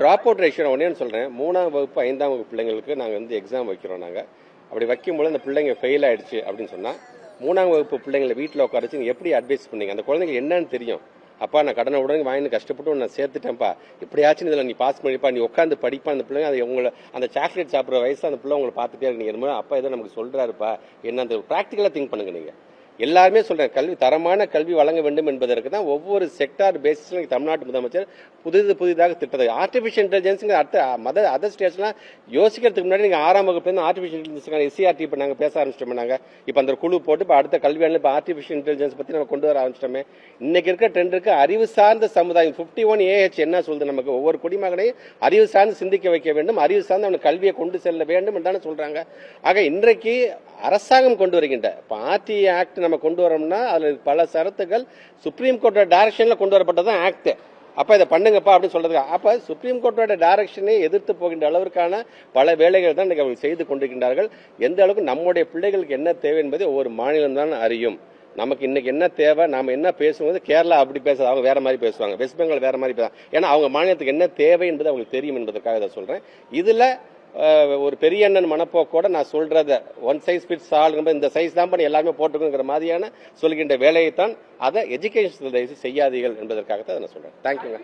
Drop out ratio ஒன்றே சொல்கிறேன் மூணாம் வகுப்பு ஐந்தாம் வகுப்பு பிள்ளைங்களுக்கு நாங்கள் வந்து எக்ஸாம் வைக்கிறோம் நாங்கள் அப்படி வைக்கும்போது அந்த பிள்ளைங்க ஃபெயில் ஆயிடுச்சு அப்படின்னு சொன்னால் மூணாம் வகுப்பு பிள்ளைங்களை வீட்டில் உட்காரச்சு நீங்கள் எப்படி அட்வைஸ் பண்ணீங்க? அந்த குழந்தைங்க என்னன்னு தெரியும். அப்பா நான் கடனை உடனே வாங்கி கஷ்டப்பட்டு உன்னை சேர்த்துட்டேன்ப்பா. எப்படியாச்சும் இதில் நீ பாஸ் பண்ணிப்பா நீ உட்காந்து படிப்பா அந்த பிள்ளைங்க அதை உங்களை அந்த சாக்லேட் சாப்பிட்ற வயசு அந்த பிள்ளை உங்களை பார்த்துட்டே இருக்கு. நீங்கள் அப்பா ஏதோ நமக்கு சொல்கிறாருப்பா என்ன அந்த ப்ராக்டிக்கலாக திங்க் பண்ணுங்க நீங்கள் எல்லாருமே சொல்றேன் கல்வி தரமான கல்வி வழங்க வேண்டும் என்பதற்கு தான் ஒவ்வொரு செக்டார் பேசிஸ்ல தமிழ்நாட்டு முதலமைச்சர் புதிது புதிதாக திட்டத்தை ஆர்டிஃபிஷியல் இன்டெலிஜென்ஸுங்க அடுத்த மத அதர் ஸ்டேட்ஸ்லாம் யோசிக்கிறதுக்கு முன்னாடி நீங்கள் ஆறாம் வகுப்பு ஆர்டிஃபிஷியல் இன்டெலிஜென்ஸ் எஸ்சிஆர்டி இப்போ நாங்கள் பேச ஆரம்பிச்சிட்டோம் நாங்கள் இப்போ அந்த குழு போட்டு இப்போ அடுத்த கல்வியாண்டில் இப்போ ஆர்டிஃபிஷியல் இன்டெலிஜென்ஸ் பற்றி நம்ம கொண்டு வர ஆரம்பிச்சிட்டோமே. இன்னைக்கு இருக்கிற ட்ரெண்டுக்கு அறிவு சார்ந்த சமுதாயம் ஃபிஃப்டி ஒன் ஏஹெச் என்ன சொல்லுது நமக்கு? ஒவ்வொரு குடிமகனையும் அறிவு சார்ந்து சிந்திக்க வைக்க வேண்டும் அறிவு சார்ந்து அவனுக்கு கல்வியை கொண்டு செல்ல வேண்டும் என்று சொல்கிறாங்க ஆக இன்றைக்கு அரசாங்கம் கொண்டு வருகின்ற இப்போ ஆர்டி ஆக்ட் நம்ம கொண்டு வரோம்னா அதில் பல சரத்துகள் சுப்ரீம் கோர்ட்டோட டேரக்ஷனில் கொண்டு வரப்பட்டதான் ஆக்ட் அப்போ இதை பண்ணுங்கப்பா அப்படின்னு சொல்றதுக்கு அப்போ சுப்ரீம் கோர்ட்டோட டைரக்ஷனை எதிர்த்து போகின்ற அளவிற்கான பல வேலைகள் தான் இன்றைக்கி அவங்க செய்து கொண்டிருக்கின்றார்கள். எந்த அளவுக்கு நம்முடைய பிள்ளைகளுக்கு என்ன தேவை என்பதை ஒவ்வொரு மாநிலம் தான் அறியும். நமக்கு இன்னைக்கு என்ன தேவை நாம என்ன பேசும்போது கேரளா அப்படி பேசாது அவங்க வேற மாதிரி பேசுவாங்க. வெஸ்ட் பெங்கால் வேற மாதிரி பேசுவாங்க. ஏன்னா அவங்க மாநிலத்துக்கு என்ன தேவை என்பது அவங்களுக்கு தெரியும் என்பதற்காக இதை சொல்றேன். இதுல ஒரு பெரிய அண்ணன் மனப்போக்கோட நான் சொல்றத ஒன் சைஸ் ஃபிட்ஸ் ஆல் இந்த சைஸ் தான் பண்ணி எல்லாருமே போட்டுக்கணுங்கிற மாதிரியான சொல்கின்ற வேலையை தான் அதை எஜுகேஷன் செய்யாதீர்கள் என்பதற்காகத்தான் அதை நான் சொல்றேன். தேங்க்யூங்க